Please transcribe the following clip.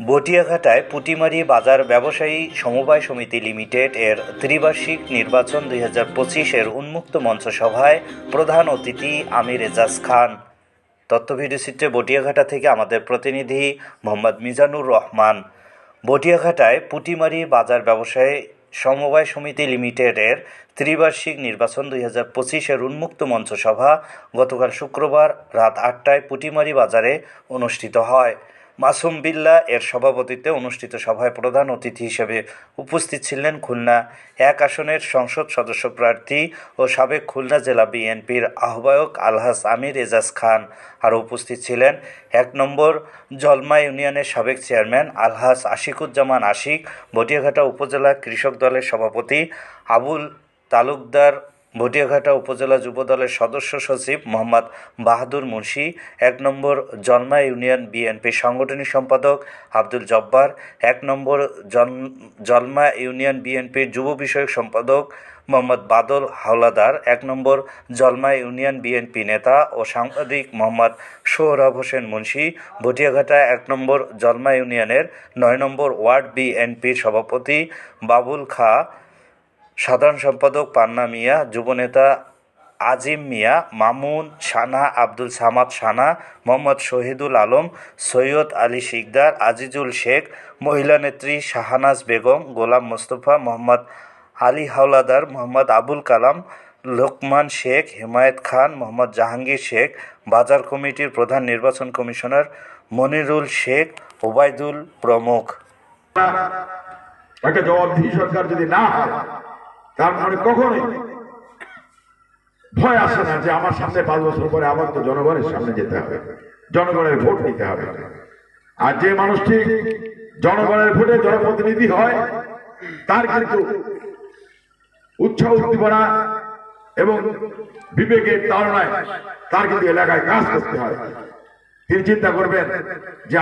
বটিয়াঘাটায় পুটিমারি বাজার ব্যবসায়ী সমবায় সমিতি লিমিটেড এর ত্রিবার্ষিক নির্বাচন দুই হাজার পঁচিশের উন্মুক্ত মঞ্চ সভায় প্রধান অতিথি আমির এজাজ খান। তথ্য ভিডিওচিত্রে বটিয়াঘাটা থেকে আমাদের প্রতিনিধি মোহাম্মদ মিজানুর রহমান। বটিয়াঘাটায় পুটিমারি বাজার ব্যবসায়ী সমবায় সমিতি লিমিটেডের ত্রিবার্ষিক নির্বাচন দুই হাজার পঁচিশের উন্মুক্ত মঞ্চ সভা গতকাল শুক্রবার রাত আটটায় পুটিমারি বাজারে অনুষ্ঠিত হয়। মাসুম বিল্লা এর সভাপতিত্বে অনুষ্ঠিত সভায় প্রধান অতিথি হিসেবে উপস্থিত ছিলেন খুলনা এক আসনের সংসদ সদস্য প্রার্থী ও সাবেক খুলনা জেলা বিএনপির আহ্বায়ক আলহাস আমির এজাজ খান। আরও উপস্থিত ছিলেন এক নম্বর জলমা ইউনিয়নের সাবেক চেয়ারম্যান আলহাস আশিকুজ্জামান আশিক, বটিয়াঘাটা উপজেলা কৃষক দলের সভাপতি আবুল তালুকদার ভটিয়াঘাটা উপজেলা যুবদলের সদস্য সচিব মোহাম্মদ বাহাদুর মুন্সি, এক নম্বর জন্মা ইউনিয়ন বিএনপি সাংগঠনিক সম্পাদক আব্দুল জব্বার, এক নম্বর জন- জলমা ইউনিয়ন বিএনপির যুব বিষয়ক সম্পাদক মোহাম্মদ বাদল হাওলাদার, এক নম্বর জলমা ইউনিয়ন বিএনপি নেতা ও সাংবাদিক মোহাম্মদ সোহরাব হোসেন মুন্সি ভটিয়াঘাটা এক নম্বর জলমা ইউনিয়নের নয় নম্বর ওয়ার্ড বিএনপির সভাপতি বাবুল খা সাধারণ সম্পাদক পান্না মিয়া যুবনেতা আজিম মিয়া, মামুন সানা, আব্দুল সামাদ সানা, মোহাম্মদ শহীদুল আলম, সৈয়দ আলী শিকদার, আজিজুল শেখ, মহিলা নেত্রী শাহানাজ বেগম, গোলাম মোস্তফা, মোহাম্মদ আলী হাওলাদার, মোহাম্মদ আবুল কালাম, লোকমান শেখ, হেমায়েত খান, মোহাম্মদ জাহাঙ্গীর শেখ, বাজার কমিটির প্রধান নির্বাচন কমিশনার মনিরুল শেখ, ওবায়দুল প্রমুখ। একটা জবাবদিহি সরকার যদি না হয় তার মানে ভয় আসে না যে আমার সামনে পাঁচ বছর পরে আবার তো জনগণের সামনে যেতে হবে, জনগণের ভোট নিতে হবে। আর যে মানুষটি জনগণের ভোটে জনপ্রতিনিধি হয়, তার কিন্তু উৎসাহ উদ্দীপনা এবং বিবেকের তাড়নায় তার কিন্তু এলাকায় কাজ করতে হয়। তিনি চিন্তা করবেন যে